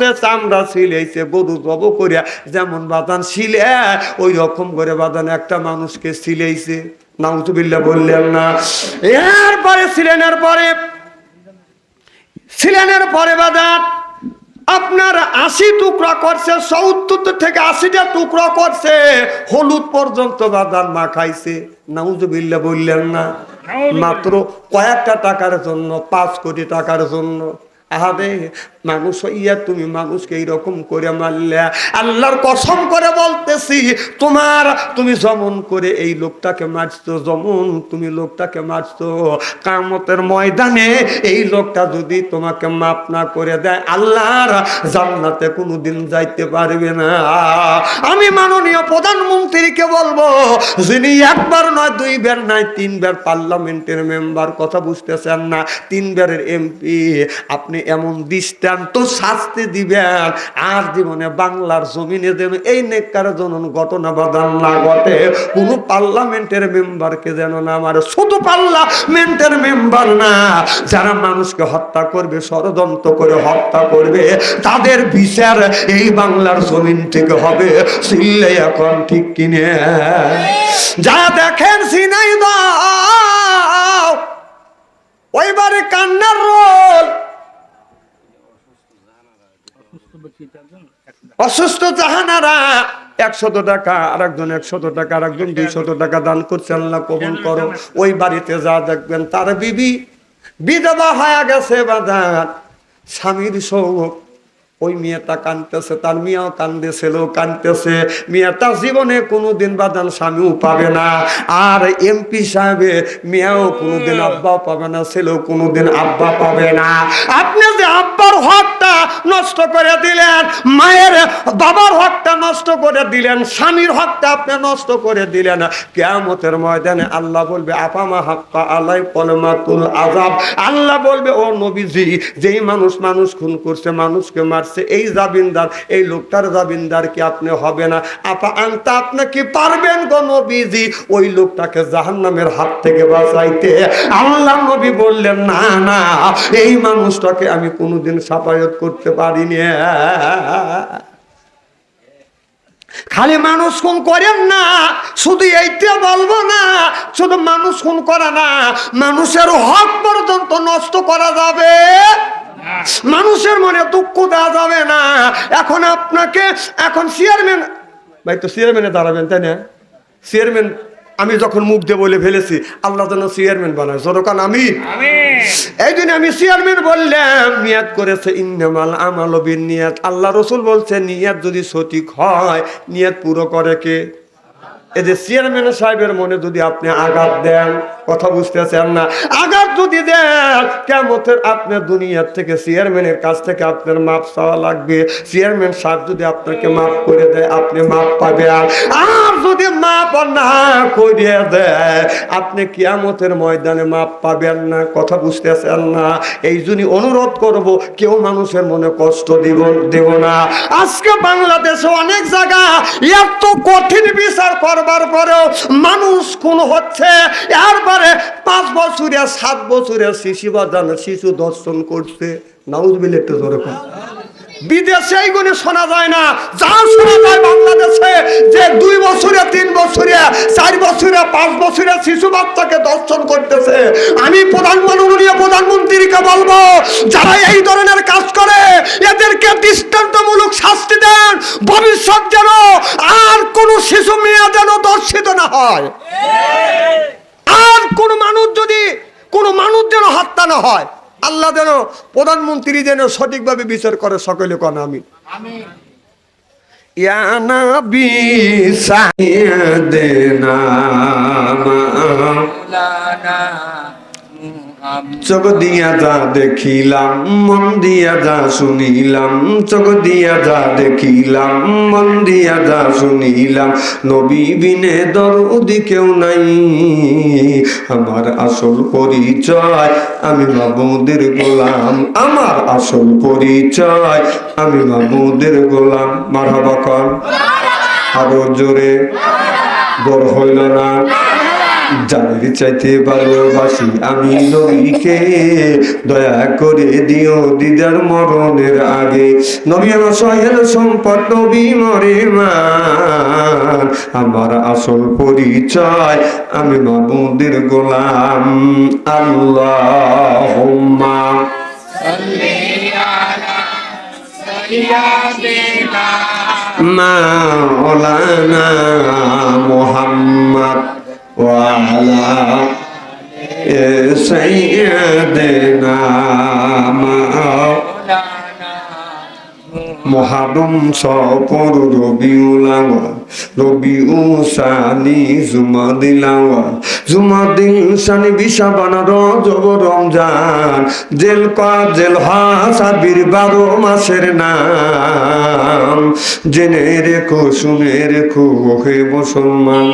করছে চামড়া সিলেছে গরু জব করিয়া যেমন বাদান সিলে ওই রকম করে বাদান একটা মানুষকে সিলেইছে নাউজুবিল্লা বললেন না। এরপরে সিলেনের পরে সিলেনের পরে বাদান, আপনার আশি টুকরা করছে, সত্তর থেকে আশিটা টুকরা করছে, হলুদ পর্যন্ত বাদান মাখাইছে নাউজুবিল্লা বললেন না। মাত্র কয়েকটা টাকার জন্য, পাঁচ কোটি টাকার জন্য। আহারে মানুষ ইয়া তুমি মানুষকে এইরকম করে মারলে। আল্লাহর কসম করে বলতেছি, তোমার তুমি যেমন করে এই লোকটাকে মারছো, যেমন তুমি লোকটাকে মারছো, কামতের ময়দানে এই লোকটা যদি তোমাকে মাপ না করে দেয়, আল্লাহর জান্নাতে কোনোদিন যাইতে পারবে না। আমি মাননীয় প্রধানমন্ত্রীকে বলব, যিনি একবার নয় দুই দুইবার নয়, তিনবার পার্লামেন্টের মেম্বার, কথা বুঝতেছেন না, তিনবারের এমপি, আপনি এমন দৃষ্টান্ত শাস্তি দিবেন আর জীবনে বাংলার জমিনে যেন এই নেককার জনন ঘটনা বাদান না ঘটে, কোনো পার্লামেন্টের মেম্বারকে যেন না আমার শুধু পার্লামেন্টের মেম্বার না, যারা মানুষকে হত্যা করবে, ষড়যন্ত্র করে হত্যা করবে, তাদের বিচার এই বাংলার জমিন থেকে হবে। সিল্লে এখন ঠিক কিনে। যা দেখেন সিনাই দাও, ওইবারে কান্নার রোল। অসুস্থ জাহানারা, একশত টাকা আর একজন একশত টাকা আর একজন দুইশত টাকা দান করছে, আল্লাহ কবুল করো। ওই বাড়িতে যা দেখবেন, তার বিবি বিধবা হয়ে গেছে বাজার। স্বামীর সৌক ওই মেয়েটা কানতেছে তার মেয়েও কান্দে ছেলেও কানতেছে মেয়েটা জীবনে কোনোদিন বাদান স্বামীও পাবে না। আর এমপি সাহেবে মেয়েও কোনোদিন আব্বাও পাবে না, ছেলেও কোনোদিন আব্বা পাবে না। আপনি যে আব্বার হকটা নষ্ট করে দিলেন, মায়ের বাবার হকটা নষ্ট করে দিলেন, স্বামীর হকটা আপনি নষ্ট করে দিলেন, কেয়ামতের ময়দানে আল্লাহ বলবে আপামা হাক্কা আলাই পলমাতুল আজাব আল্লাহ বলবে, ও নবীজি, যেই মানুষ মানুষ খুন করছে, মানুষকে মারছে এই জাবিনদার এই লোকটার জাবিনদার কি আপনি হবে না? আপা, আনতা আপনি কি পারবেন গো নবীজি। ওই লোকটাকে জাহান্নামের হাত থেকে বাঁচাইতে আল্লাহ নবী বললেন, না না, এই মানুষটাকে আমি কোনোদিন সাফায়ত করতে পারিনি। খালি মানুষ খুন করেন না, শুধু এইটা বলব না, শুধু মানুষ খুন করা না, মানুষের হক পর্যন্ত নষ্ট করা যাবে। মানুষের মনে দুঃখ দেওয়া যাবে না। এখন আপনাকে এখন চেয়ারম্যান ভাই তো চেয়ারম্যানে দাঁড়াবেন তাই না? চেয়ারম্যান আমি যখন মুখ দিয়ে বলে ফেলেছি আল্লাহ যেন চেয়ারম্যান বানায়। জনকান আমি। এই জন্য আমি চেয়ারম্যান বললাম নিয়াত করেছে ইন্নামাল আমাল নিয়াত। আল্লাহ রসুল বলছে নিয়াত যদি সঠিক হয় নিয়াত পুরো করে কে? এই যে চেয়ারম্যান সাহেবের মনে যদি আপনি আঘাত দেন, কথা বুঝতেছেন না? আঘাত যদি দেন কেমতের আপনার দুনিয়ার থেকে চেয়ারম্যানের কাছ থেকে আপনার মাপ চাওয়া লাগবে। চেয়ারম্যান সাহেব যদি আপনাকে মাফ করে দেয়, আপনি মাপ পাবেন। আর যদি মাপ না করে দেয়, আপনি কিয়ামতের ময়দানে মাপ পাবেন না, কথা বুঝতেছেন না। এই জন্য অনুরোধ করব, কেউ মানুষের মনে কষ্ট দিব, দেব না। আজকে বাংলাদেশে অনেক জায়গা এত কঠিন বিচার করবার পরেও মানুষ খুন হচ্ছে। এরপরে পাঁচ বছরে, সাত বছরে শিশু বাজানো শিশু দর্শন করছে। নাউজবিল একটু ধরে কম। বিদেশে এইগুলি শোনা যায় না। যা শোনা যায় বাংলাদেশে যে দুই বছরে তিন বছরে চার বছরে পাঁচ বছরে শিশু বাচ্চাকে দর্শন করতেছে। আমি প্রধান মাননীয় প্রধানমন্ত্রীকে বলব যারা এই ধরনের কাজ করে এদেরকে দৃষ্টান্তমূলক শাস্তি দেন। ভবিষ্যৎ যেন আর কোনো শিশু মেয়ে যেন দর্শিত না হয়। আর কোন মানুষ যদি কোন মানুষ যেন হত্যা না হয়। আল্লাহ যেন প্রধানমন্ত্রী যেন সঠিকভাবে বিচার করে সকলে কন আমি সাইয়েদেনা চোখ দিয়া যা দেখিলাম, মন দিয়া যা শুনিলাম, চোখ দিয়া যা দেখিলাম, মন দিয়া যা শুনিলাম, নবী বিনে দরদি কেউ নাই। আমার আসল পরিচয়, আমি মাহমুদের গোলাম। আমার আসল পরিচয়, আমি মাহমুদের গোলাম। মারহাবা কর। আরও জোরে। বড় হইল না। জানের চাইতে ভালোবাসি আমি নবীকে, দয়া করে দিও দিদার মরণের আগে। নবী আমার সহের সম্পদ, নবী মরে মান আমার আসল পরিচয়, আমি মাহমুদের গোলাম। আল্লাহ মাওলানা মোহাম্মদ। ওয়ালা সৈয়দনা মহাদম সপর রবিউলাওয়া রবিউ সানি জুমাদিলাওয়া জুমাদিন সানি বিশাবানা রজব রমজান, জেল কা জেল হাসাবির বারো মাসের নাম। জেনে রেখো, শুনে রেখো হে মুসলমান,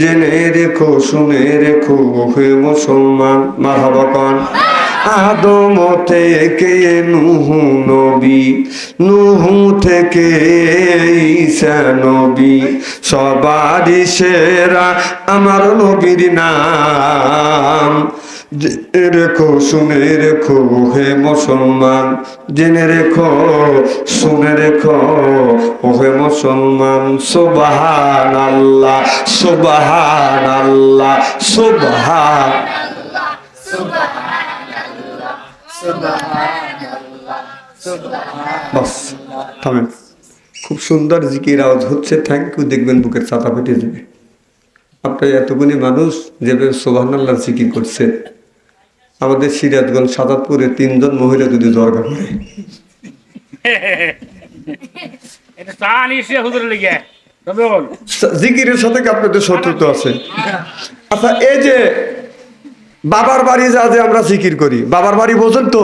জেনে রেখো, শুনে রেখো হে মুসলমান মাহাবকন আদম থেকে নুহু নবী, নুহু থেকে ঈসা নবী, সবারই সেরা আমার নবীর নাম। রেখো, শুনে রেখো, হে মুসলমান, জেনে রেখো, শুনে রেখো ও হে মুসলমান সুবহান আল্লাহ সুবহান আল্লাহ সুবহান বাস থামেন। খুব সুন্দর জিকির আওয়াজ হচ্ছে। থ্যাংক ইউ দেখবেন বুকের চাতা ফেটে যাবে। আপনার এতগুলি মানুষ যেভাবে সোহান আল্লাহ জিকির করছে আমাদের সিরাজগঞ্জ সাদাতপুরে তিনজন মহিলা যদি দরকার করে জিকিরের সাথে আপনাদের শত্রুতা আছে? আচ্ছা এই যে বাবার বাড়ি যা যে আমরা জিকির করি। বাবার বাড়ি বোঝেন তো?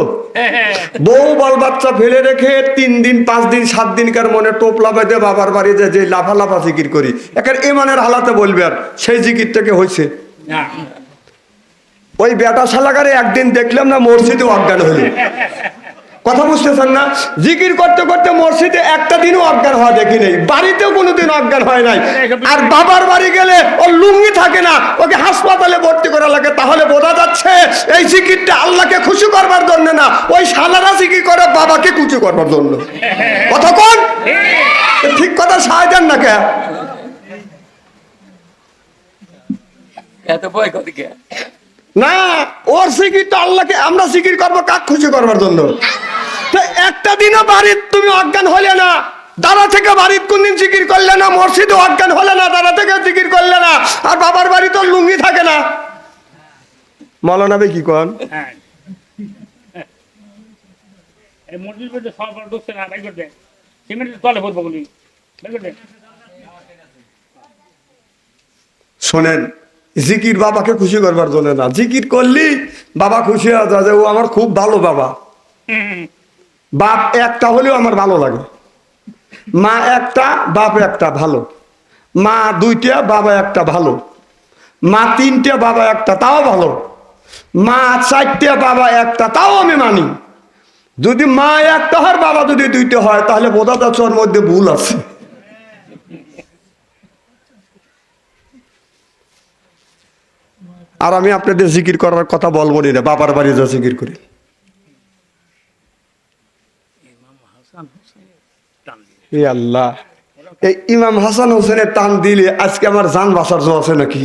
বউ বাল বাচ্চা ফেলে রেখে তিন দিন পাঁচ দিন সাত দিনকার মনে টোপলা বেঁধে বাবার বাড়ি যে যে লাফা লাফা জিকির করি। একের মানের হালাতে বলবে আর সেই জিকির থেকে হয়েছে ওই বেটা শালাকারে একদিন দেখলাম না মসজিদে অজ্ঞান হলো কথা বুঝতেছেন না? জিকির করতে করতে মসজিদে একটা দিনও অজ্ঞান হওয়া দেখি নেই। বাড়িতেও কোনোদিন অজ্ঞান হয় নাই। আর বাবার বাড়ি গেলে ওর লুঙ্গি থাকে না ওকে হাসপাতালে ভর্তি করা লাগে। তাহলে বোঝা যাচ্ছে এই জিকিরটা আল্লাহকে খুশি করবার জন্য না ওই শালারা জিকির করে বাবাকে খুশি করবার জন্য। কথা কোন? ঠিক কথা সাহায্য না কে? এত ভয় কত কে? না ওর সিকির তো আল্লাহকে আমরা সিকির করব কাক খুশি করবার জন্য? তো একটা দিনও বাড়ির তুমি অজ্ঞান হলে না। দাদা থেকে বাড়ির কোনদিন জিকির করলে না মসজিদে অজ্ঞান হলে না দাদা থেকে জিকির করলে না আর বাবার বাড়ি তো লুঙ্গি থাকে না। মলানাবে কি কন? হ্যাঁ। শোনেন জিকির বাবাকে খুশি করবার জন্য না। জিকির করলি বাবা খুশি হয়ে যায় যে ও আমার খুব ভালো বাবা। বাপ একটা হলেও আমার ভালো লাগে। মা একটা, বাপ একটা ভালো। মা দুইটা, বাবা একটা ভালো। মা তিনটে, বাবা একটা তাও ভালো। মা চারটে, বাবা একটা তাও আমি মানি। যদি মা একটা হয়, বাবা যদি দুইটা হয়, তাহলে বোঝা যাচ্ছে মধ্যে ভুল আছে। আর আমি আপনাদের জিকির করার কথা বলব না, বাবার বাড়ি যা জিকির করি। এ আল্লাহ। এই ইমাম হাসান হোসেনের টান দিলে আজকে আমার জান বাসার জো আছে নাকি?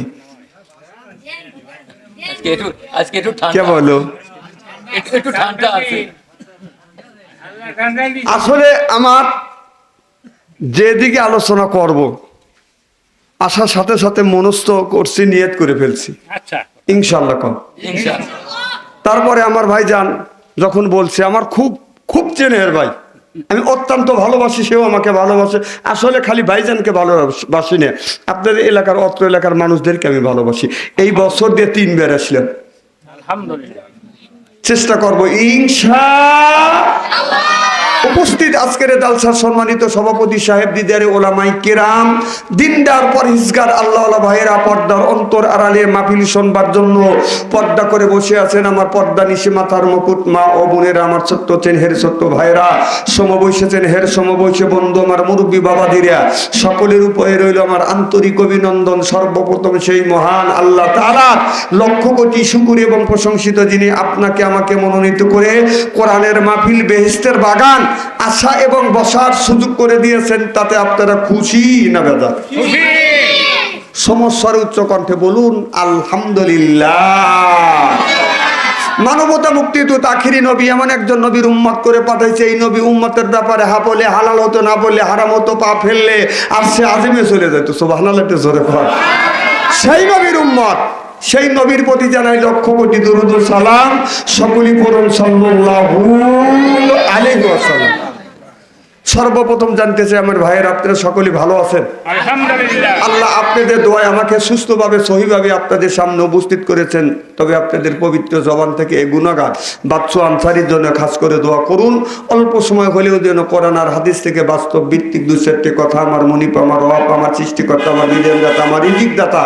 কে বলো? আসলে আমার যেদিকে আলোচনা করব আসার সাথে সাথে মনস্থ করছি নিয়ত করে ফেলছি। আচ্ছা। ইনশাল্লাহ কম। তারপরে আমার ভাই যান যখন বলছে আমার খুব খুব চেনে ভাই। আমি অত্যন্ত ভালোবাসি সেও আমাকে ভালোবাসে। আসলে খালি ভাইজানকে ভালোবাসি না আপনাদের এলাকার অত্র এলাকার মানুষদেরকে আমি ভালোবাসি। এই বছর দিয়ে তিনবার আসলাম আলহামদুলিল্লাহ। চেষ্টা করব ইনশা উপস্থিত আজকের জালসার সম্মানিত সভাপতি সাহেব দিদারে ওলামাই কেরাম, দিনদার পরহিজগার আল্লাহ ভাইয়েরা পর্দার অন্তর আড়ালে মাহফিল শোনবার জন্য পর্দা করে বসে আছেন আমার পর্দা নিশে মাথার মুকুট মা ও বোনেরা, আমার চেন হের ছোট্ট ভাইরা সমবৈশেছেন হের সমবৈশে বন্ধু, আমার মুরব্বী বাবাদিরা, সকলের উপরে রইল আমার আন্তরিক অভিনন্দন। সর্বপ্রথম সেই মহান আল্লাহ তারা লক্ষ কোটি শুকুর এবং প্রশংসিত যিনি আপনাকে আমাকে মনোনীত করে কোরআনের মাহফিল বেহেস্তের বাগান আসা এবং বসার সুযোগ করে দিয়েছেন তাতে আপনারা খুশি না বেদা সমস্যার উচ্চ কণ্ঠে বলুন আলহামদুলিল্লাহ। মানবতা মুক্তি তো তাখিরি নবী এমন একজন নবীর উম্মত করে পাঠাইছে এই নবী উম্মতের ব্যাপারে হা বলে হালাল হতো না বললে হারাম হতো পা ফেললে আর সে আজিমে চলে যেত সোভানালাতে জোরে সেই নবীর উম্মত। সেই নবীর প্রতি জানাই লক্ষ কোটি দুরুদ সালাম সকলি পড়ুন সাল্লাল্লাহু আলাইহি ওয়াসাল্লাম। সর্বপ্রথম জানতে চাই আমার ভাইয়ের আপনারা সকলেই ভালো আছেন? আল্লাহ আপনাদের দোয়ায় আমাকে সুস্থভাবে সহিভাবে আপনাদের সামনে উপস্থিত করেছেন। তবে আপনাদের পবিত্র জবান থেকে এই গুণাগার বাচ্চু আনসারির জন্য খাস করে দোয়া করুন। অল্প সময় হলেও যেন কোরআন আর হাদিস থেকে বাস্তব ভিত্তিক দু চারটি কথা আমার মনিপ আমার অপ আমার সৃষ্টিকর্তা আমার নিজের দাতা আমার ইজিক দাতা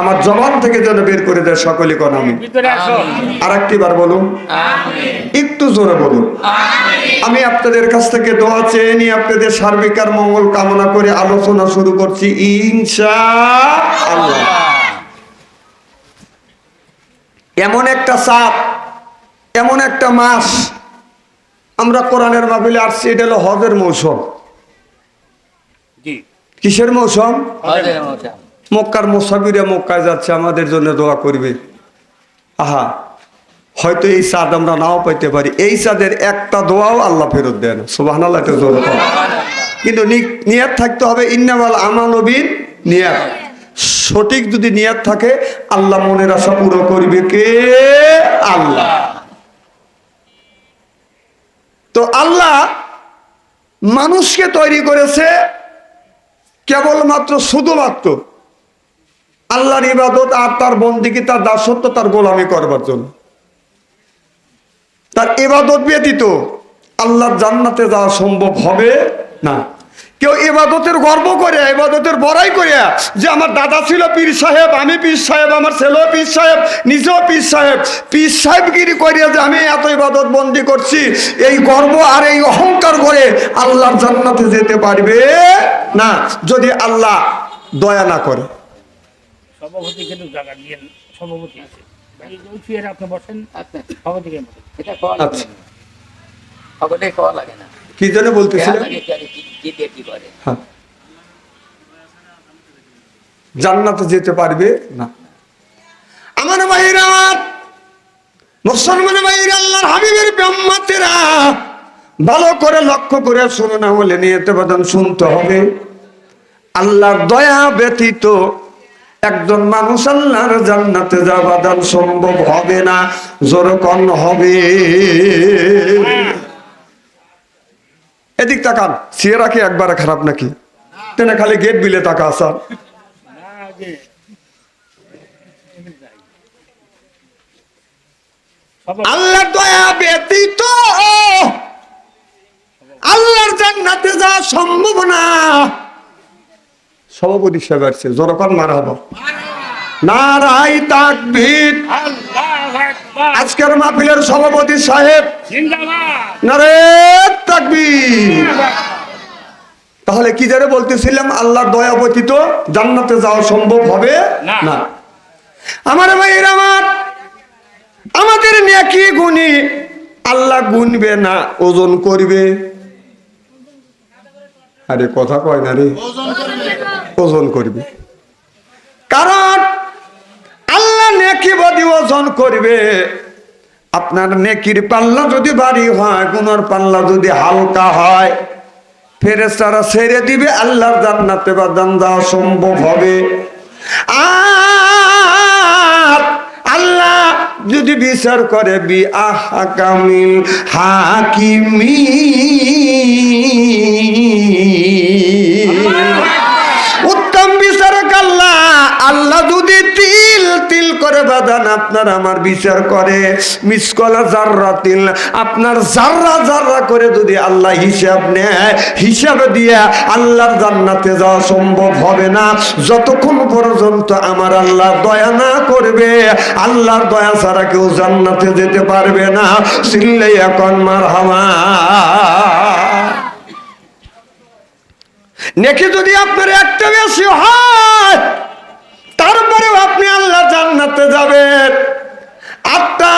আমার জবান থেকে যেন বের করে দেয় সকলে কোন আমি আর একটি বার বলুন। একটু জোরে বলুন। আমি আপনাদের কাছ থেকে দোয়া চেয়ে নিয়ে আপনাদের সার্বিক আর মঙ্গল কামনা করে আলোচনা শুরু করছি ইনশা আল্লাহ এমন একটা চাপ এমন একটা মাস আমরা কোরআনের মাহফিলে আসছি এটা হলো হজের মৌসুম। কিসের মৌসুম? মক্কার মোসাবিরে মক্কায় যাচ্ছে আমাদের জন্য দোয়া করবে। আহা। হয়তো এই চাঁদ আমরা নাও পাইতে পারি। এই চাঁদের একটা দোয়াও আল্লাহ ফেরত দেন। সুবাহ কিন্তু নিয়াত থাকতে হবে ইন্নামাল আমানবিন নিয়াত। সঠিক যদি নিয়াত থাকে, আল্লাহ মনের আশা পুরো করবে কে? আল্লাহ। তো আল্লাহ মানুষকে তৈরি করেছে কেবলমাত্র শুধুমাত্র। আল্লাহর ইবাদত আর তার বন্দিকে, তার দাসত্ব, তার গোলামি করবার জন্য। তার এবাদত ব্যতীত আল্লাহর জান্নাতে যাওয়া সম্ভব হবে না। কেউ ইবাদতের গর্ব করে এবাদতের বড়াই করে যে আমার দাদা ছিল পীর সাহেব, আমি পীর সাহেব, আমার ছেলেও পীর সাহেব, নিজেও পীর সাহেব। পীর সাহেবগিরি করিয়া যে আমি এত ইবাদত বন্দি করছি, এই গর্ব আর এই অহংকার করে আল্লাহর জান্নাতে যেতে পারবে না, যদি আল্লাহ দয়া না করে। সভাপতি কিন্তু জায়গা নিয়ে সভাপতি আছে। বাকি আপনি বসেন আচ্ছা। সভাপতি এটা খাওয়া লাগে আচ্ছা। খাওয়া লাগে না। কি জন্য কেয়া বলতেছিলেন কি আর কি- কি দিয়ে কি করে? হ্যাঁ। জান্নাতে যেতে পারবে? না। আমার ভাইরা আমার মুসলমান ভাইরা আল্লাহর হাবিবের ব্রহ্মাতেরা ভালো করে লক্ষ্য করে শুনে না হলে বাদন শুনতে হবে। আল্লাহর দয়া ব্যতীত একজন মানুষ আল্লাহর জান্নাতে যাওয়া দান সম্ভব হবে না, জোরকন হবে। এদিক তাকান সিয়েরা কি একবারে খারাপ নাকি? তেনে খালি গেট বিলে তাকা আসা না যে সভাপতি আল্লাহর দয়া ব্যতীত আল্লাহর জান্নাতে যাওয়া সম্ভব না। সভাপতি সাহেব আসছে জনকন মারা হব নারাই তাকবীর। আল্লাহু আজকের মাহফিলের সভাপতি সাহেব নারে তাকবীর। তাহলে কি যারে বলতেছিলাম আল্লাহর দয়া ব্যতীত জান্নাতে যাওয়া সম্ভব হবে না। না। আমার ভাইয়ের আমার আমাদের নেকি গুণী আল্লাহ গুনবে না ওজন করবে। আরে, কথা কয় না রে। ওজন করবে। কারণ আল্লাহ নেকি বদি ওজন করবে। আপনার নেকির পাল্লা যদি ভারী হয়, গুনার পাল্লা যদি হালকা হয় ফেরেস্তারা ছেড়ে দিবে, আল্লাহর জান্নাতে বা দান দেওয়া সম্ভব হবে। যদি বিচার করে বি আহাকামিল হাকিমি। আল্লাহ যদি তিল তিল করে বাদান আপনার আমার বিচার করে। মিসকলা জাররাতিল আপনার জাররা জাররা করে যদি আল্লাহ হিসাব নেয়, হিসাবে দিয়ে আল্লাহর জান্নাতে যাওয়া সম্ভব হবে না। যতক্ষণ পর্যন্ত আমার আল্লাহ দয়া না করবে, আল্লাহর দয়া ছাড়া কেউ জান্নাতে যেতে পারবে না। সিল্লে এখন মার হামা নেকি যদি আপনার একটা বেশি হয় তারপরেও আপনি আল্লাহ জান্নাতে যাবেন। আটটা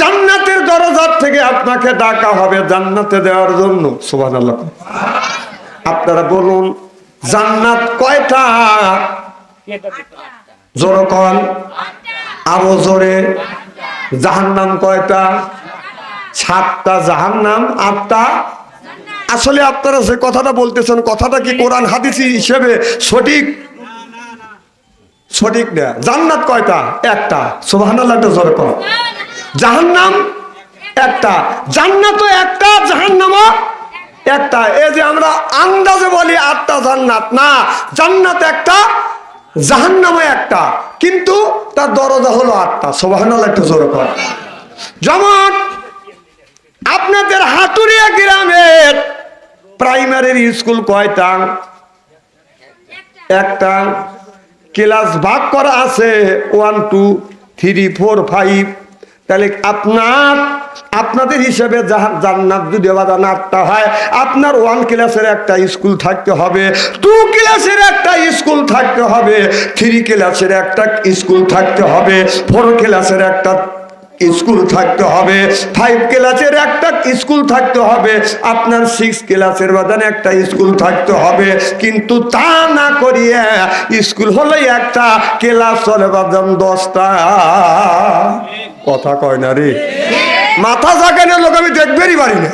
জান্নাতের দরজার থেকে আপনাকে ডাকা হবে জান্নাতে দেওয়ার জন্য। সুবাহ আপনারা বলুন, জান্নাত কয়টা? জোর কন। আরও জোরে। জাহান্নাম কয়টা? সাতটা জাহান্নাম, আটটা? আসলে আপনারা যে কথাটা বলতেছেন, কথাটা কি কোরআন হাদিসি হিসেবে সঠিক? সঠিক না। জান্নাত কয়টা? একটা। সুবহানাল্লাহ, একটা জোরে কন জাহান্নাম একটা। জান্নাতও একটা, জাহান্নামও একটা। এই যে আমরা আন্দাজে বলি আটটা জান্নাত, না, জান্নাত একটা, জাহান্নামও একটা। কিন্তু তার দরজা হলো আটটা। সুবহানাল্লাহ, একটা জোরে কন যেমন আপনাদের হাতুরিয়া গ্রামের প্রাইমারি স্কুল কয়টা? একটা। ক্লাস ভাগ করা আছে one two three four five তাহলে আপনার, আপনাদের হিসেবে জান্নাত যদি বাদান আটটা হয়, আপনার ওয়ান ক্লাসের একটা স্কুল থাকতে হবে টু ক্লাসের একটা স্কুল থাকতে হবে থ্রি ক্লাসের একটা স্কুল থাকতে হবে ফোর ক্লাসের একটা স্কুল থাকতে হবে। ফাইভ ক্লাসের একটা স্কুল থাকতে হবে। আপনার সিক্স ক্লাসের বাদানে একটা স্কুল থাকতে হবে। কিন্তু তা না করিয়ে স্কুল হলে একটা ক্লাস চলে বাদান দশটা। কথা কয় না রে। মাথা জাগানোর লোক আমি দেখবেরই পারি না।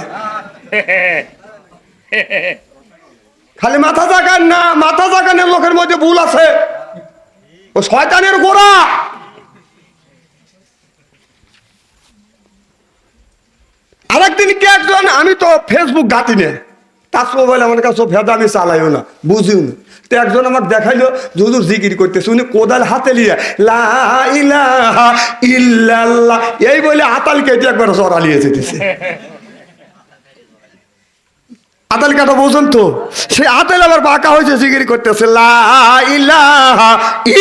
খালি মাথা জাগান না, মাথা জাগানোর লোকের মধ্যে ভুল আছে। ও শয়তানের গোড়া। আরেকদিন কে একজন, আমি তো ফেসবুক ঘাটি নে তার মোবাইল আমার কাছে ভেদা, আমি চালাইও না, বুঝিও না। তো একজন আমাকে দেখাইলো যদুর জিকির করতেছে, উনি কোদাল হাতে নিয়ে লা ইলাহা ইল্লাল্লাহ। এই বলে আতাল কেটে একবার চড়ালিয়ে যেতেছে। আতাল কাটা বোঝেন তো? সে আতাল আবার বাঁকা হয়েছে, জিকির করতেছে, লা ইলাহা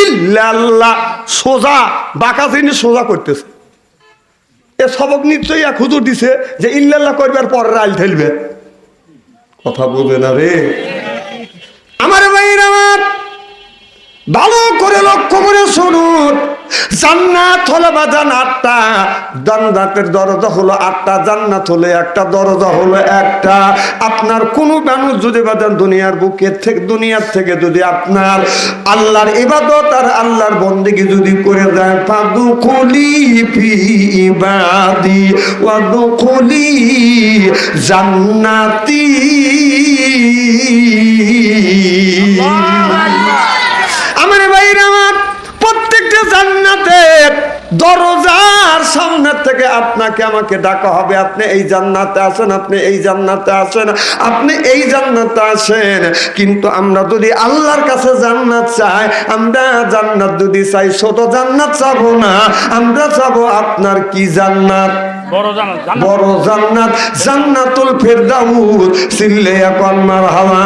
ইল্লাল্লাহ। সোজা, বাঁকা জিনিস সোজা করতেছে। এ সবক নিশ্চয়ই এক হুজুর দিছে যে ইল্লাল্লাহ করবার পর রাইল ঠেলবে। কথা বলবে না রে। আমার ভাইয়ের আমার ভালো করে লক্ষ্য করে শুনুন। জান্নাত হলো বাজান আটটা, জান্নাতের দরজা হলো আটটা, জান্নাত হলো একটা, দরজা হলো একটা। আপনার কোনো মানুষ যদি বাজান দুনিয়ার বুকের থেকে, দুনিয়ার থেকে যদি আপনার আল্লাহর ইবাদত আর আল্লাহর বন্দেগী যদি করে দেয় পাদু খুলি ফি ইবাদি, ওয়াদু খুলি জান্নাতি। আমার ভাইরা আমার প্রত্যেকটা জান্নাতের দরজার সামনে থেকে আপনাকে আমাকে ডাকা হবে। আপনি এই জান্নাতে আসেন আপনি এই জান্নাতে আসেন আপনি এই জান্নাতে আসেন। কিন্তু আমরা যদি আল্লাহর কাছে জান্নাত চাই আমরা জান্নাত যদি চাই ছোট জান্নাত চাবো না আমরা চাবো আপনার কি জান্নাত? বড় জানা জানা বড় জান্নাত জান্নাতুল ফেরদাউস সিল্লে এখন মারহামা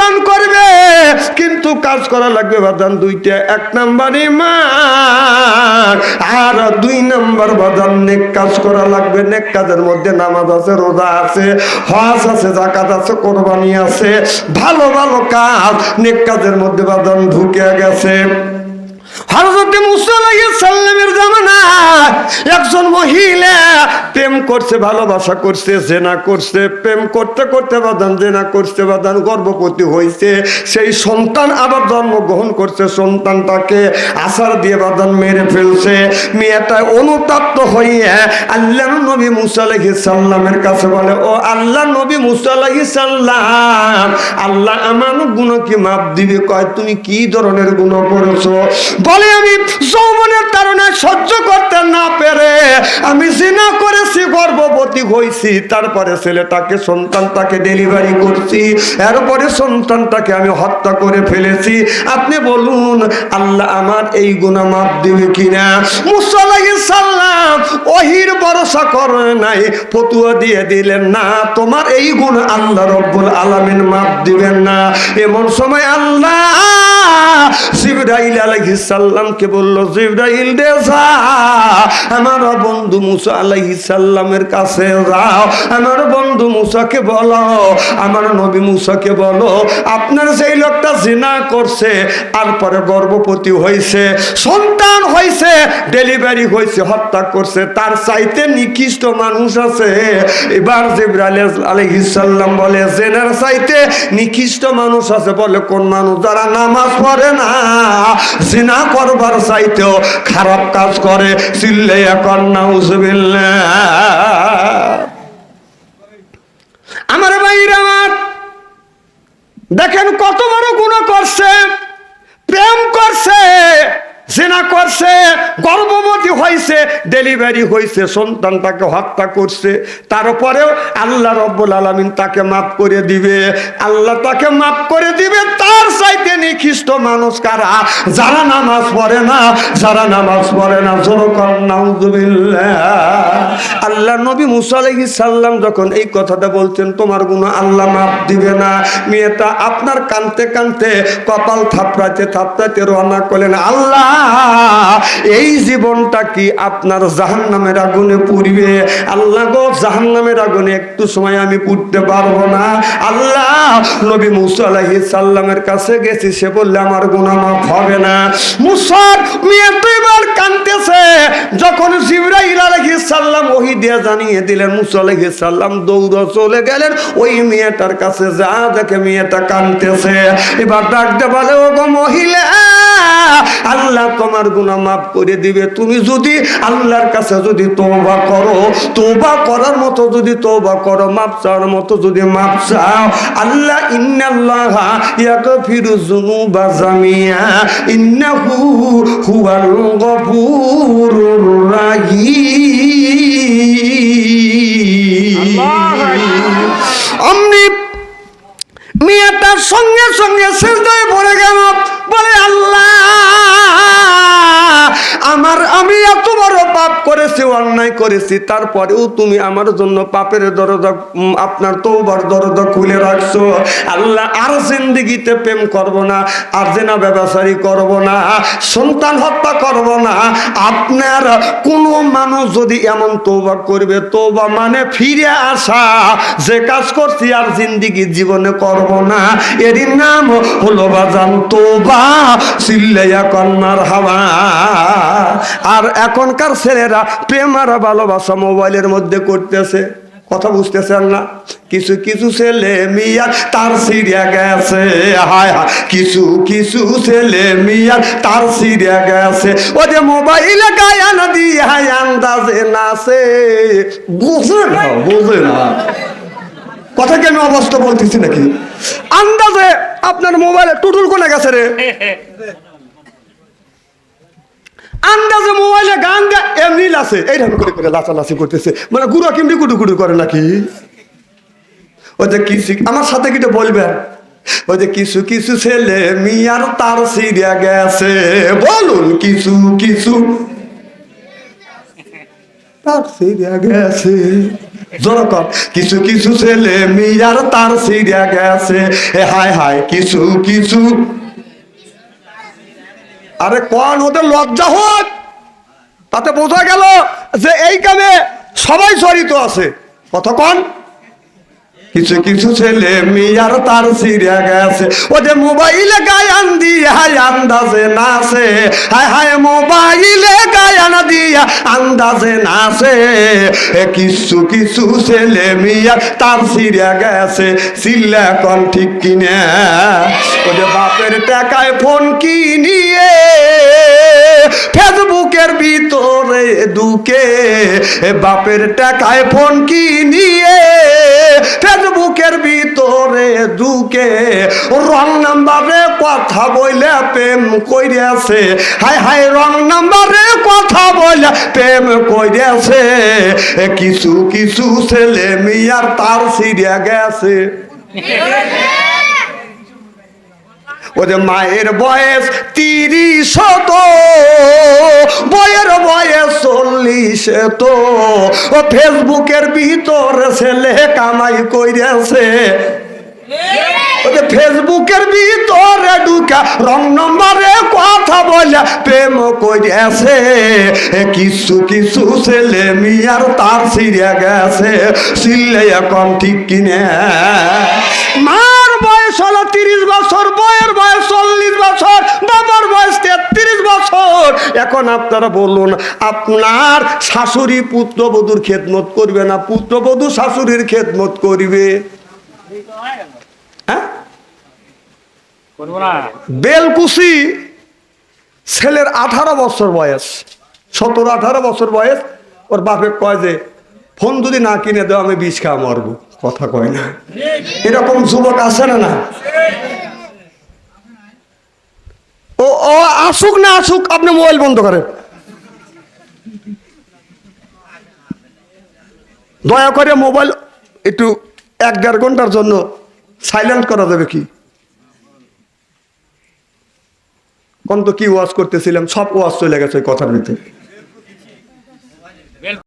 ফেরদাউস দান করবে, কিন্তু কাজ করা লাগবে বাদান দুইটা, এক নাম্বার ইমান আর দুই নাম্বার বাদান নেক কাজ করা লাগবে, নেক কাজের মধ্যে নামাজ আছে, রোজা আছে, হজ আছে জাকাত আছে, কোরবানি আছে, ভালো ভালো কাজ, নেক কাজের মধ্যে বাদান ঢুকে গেছে। আসার দিয়ে বাদান মেরে ফেলছে। মেয়েটা অনুতপ্ত হয়ে আল্লাহ নবী মুসা সাল্লামের কাছে বলে, ও আল্লাহ নবী মুসা আলাইহিস সাল্লাম আল্লাহ আমার গুণ কি মাপ দিবে। কয়, তুমি কি ধরনের গুণ করেছ? বলে আমি যৌবনের কারণে সহ্য করতে না পেরে আমি জিনা করেছি গর্ভবতী হয়েছি তারপরে ছেলেটাকে, সন্তানটাকে ডেলিভারি করছি। এরপরে সন্তানটাকে আমি হত্যা করে ফেলেছি। আপনি বলুন, আল্লাহ আমার এই গুণা মাপ দিবে কিনা? মুসাল্লাহি সাল্লাম ওহির ভরসা করে নাই, ফতুয়া দিয়ে দিলেন না। তোমার এই গুণ আল্লাহ রব্বুল আলামিন মাপ দিবেন না। এমন সময় আল্লাহ জিবরাইল আলাইহিস বলল, জিবরাইল যা, আমার বন্ধু মুসা আলাইহিস সালামের কাছে যাও। আমার বন্ধু মুসাকে বলো, আমার নবী মুসাকে বলো, আপনার সেই লোকটা জিনা করছে, তারপরে গর্ভবতী হয়েছে, সন্তান হয়েছে ডেলিভারি হয়েছে, হত্যা করছে, তার চাইতে নিকৃষ্ট মানুষ আছে। এবার জিব্রাইল আলাইহিস সালাম বলে, জেনার চাইতে নিকৃষ্ট মানুষ আছে বলে, কোন মানুষ যারা নামাজ পড়ে না, জিনা করবার চাইতেও খারাপ কাজ করে। চিল্লে এখন নাউজুবিল্লাহ। আমার ভাইরা আমার দেখেন কত বড় গুণ করছে প্রেম করছে। জেনা করছে, গর্ভবতী হয়েছে ডেলিভারি হয়েছে সন্তানটাকে হত্যা করছে। তারপরেও আল্লাহ রব্বুল আলমিন তাকে মাফ করে দিবে। আল্লাহ তাকে মাফ করে দিবে, তার চাইতে নিখিষ্ট মানুষ কারা? যারা নামাজ পড়ে না, যারা নামাজ পড়ে না আল্লাহ নবী মুসা আলাইহিস সাল্লাম যখন এই কথাটা বলছেন, তোমার গুণ আল্লাহ মাফ দিবে না। মেয়েটা আপনার কানতে কানতে কপাল থাপড়াতে থাপড়াতে রওনা করলেন। আল্লাহ এই জীবনটা কি আপনার জাহান নামের আগুনে পুড়বে? আল্লাহ গো জাহান নামের আগুনে একটু সময় আমি পুড়তে পারব না। আল্লাহ, নবী মুসা আলাইহিস সাল্লামের কাছে গেছি, সে বললে, আমার গুনাহ মাফ হবে না। মুসার মেয়ে তো এবার কানতেছে যখন জিবরাইল আলাইহিস সাল্লাম ওহি দিয়ে জানিয়ে দিলেন, মুসা আলাইহিস সাল্লাম দৌড় চলে গেলেন, ওই মেয়েটার কাছে যা দেখে মেয়েটা কানতেছে এবার ডাকতে বলে ও গো মহিলা, আল্লাহ তোমার গুণা মাফ করে দিবে। তুমি যদি আল্লাহর কাছে যদি তোবা করো তোবা করার মতো যদি তোবা করো, মাফ চাওয়ার মতো যদি মাফ চাও, আল্লাহ ইন্নাল্লাহ ইয়াগফিরু যুনুবা জামিয়া, ইন্নাহু হুয়াল গফুরুর করেছি, অন্যায় করেছি, তারপরেও তুমি আমার জন্য পাপের দরজা আপনার তৌবার দরজা খুলে রাখছো। আল্লাহ আর জিন্দিগিতে প্রেম করব না, আর জেনা ব্যবসায়ী করব না, সন্তান হত্যা করব না। আপনার কোনো মানুষ যদি এমন তৌবা করবে তৌবা মানে ফিরে আসা। যে কাজ করছি আর জিন্দিগি জীবনে করব না এরই নাম হলো বাজান তোবা সিল্লাইয়া কন্যার হাওয়া। আর এখনকার ছেলেরা প্রেম আর ভালোবাসা মোবাইলের মধ্যে করতেছে। কথা বুঝতেছেন না? কিছু কিছু ছেলে মিয়া, তার সিরিয়া গেছে। হায় হায়, কিছু কিছু ছেলে মিয়া, তার সিরিয়া গেছে। ও যে মোবাইলে গায়ান দিয়ে হায় আন্দাজে নাচে। বুঝে না বুঝে না। কথা কেন অবস্থা বলতেছি নাকি? আন্দাজে আপনার মোবাইলে টুটুল কোনে গেছে রে? আন্দাজে মোবাইলে গান গা এমনি লাসে এইরকম করে করে লাচালাচি করতেছে। মানে গুড়া কিমড়ি কুটু কুটু করে নাকি? ওই যে কিছু আমার সাথে কিটা বলবেন? ওই যে কিছু কিছু ছেলে মিয়ার তার সিরিয়া গেছে। বলুন কিছু কিছু। তার সিরিয়া গেছে। জনকর কিছু কিছু ছেলে মিয়ার তার সিরিয়া গেছে। হায় হায়, কিছু কিছু। আরে কোরআন হতে লজ্জা হোক তাতে বোঝা গেল যে এই কামে সবাই জড়িত আছে। কতক্ষণ কিছু কিছু ছেলে মেয়ার তার সিরিয়া গেছে। ও যে মোবাইলে গায়ান দিয়া হায় আন্দাজে নাচে। হায় হায় মোবাইলে গায়ান দিয়া, আন্দাজে নাচে। কিছু কিছু ছেলে মেয়ার তার সিরিয়া গেছে। সিল্লা কন ঠিক কিনে? ও যে বাপের টাকায় ফোন কিনিয়ে ফেসবুকের ভিতরে দুকে বাপের টাকায় ফোন কিনিয়ে ফেসবুকের ভিতরে দুকে রং নাম্বারে কথা বইলে প্রেম কইরেছে। হাই হাই রং নাম্বারে কথা বইলে প্রেম কইরেছে। কিছু কিছু ছেলে মিয়ার তার সিরিয়া গেছে। ওদের মায়ের বয়স তিরিশ তো বয়ের বয়স চল্লিশ তো ও ফেসবুকের ভিতরে ছেলে কামাই কইরেছে। ফেসবুকের ভিতরে ঢুকা রং নম্বরে কথা বলে প্রেম এ কিছু কিছু ছেলে মিয়ার তার সিরিয়া গেছে সিলে এখন ঠিক কিনে। মার বয়স হলো তিরিশ বছর বয়স চল্লিশ বছর বাবার বয়স তেত্রিশ বছর। এখন আপনারা বলুন আপনার শাশুড়ি পুত্রবধূর খেদমত করবে না? পুত্রবধূ শাশুড়ির খেদমত করবে? হ্যাঁ? বেলকুশি ছেলের আঠারো বছর বয়স সতেরো আঠারো বছর বয়স। ওর বাপে কয় যে ফোন যদি না কিনে দেও আমি বিষ খাওয়া মরবো। কথা কয় না। এরকম যুবক আছে না না? ও ও, আসুক না আসুক, আপনি মোবাইল বন্ধ করেন। দয়া করে মোবাইল একটু এক দেড় ঘণ্টার জন্য সাইলেন্ট করা যাবে কি? কোন তো কি ওয়াজ করতেছিলাম, সব ওয়াজ চলে গেছে কথার ভিতরে।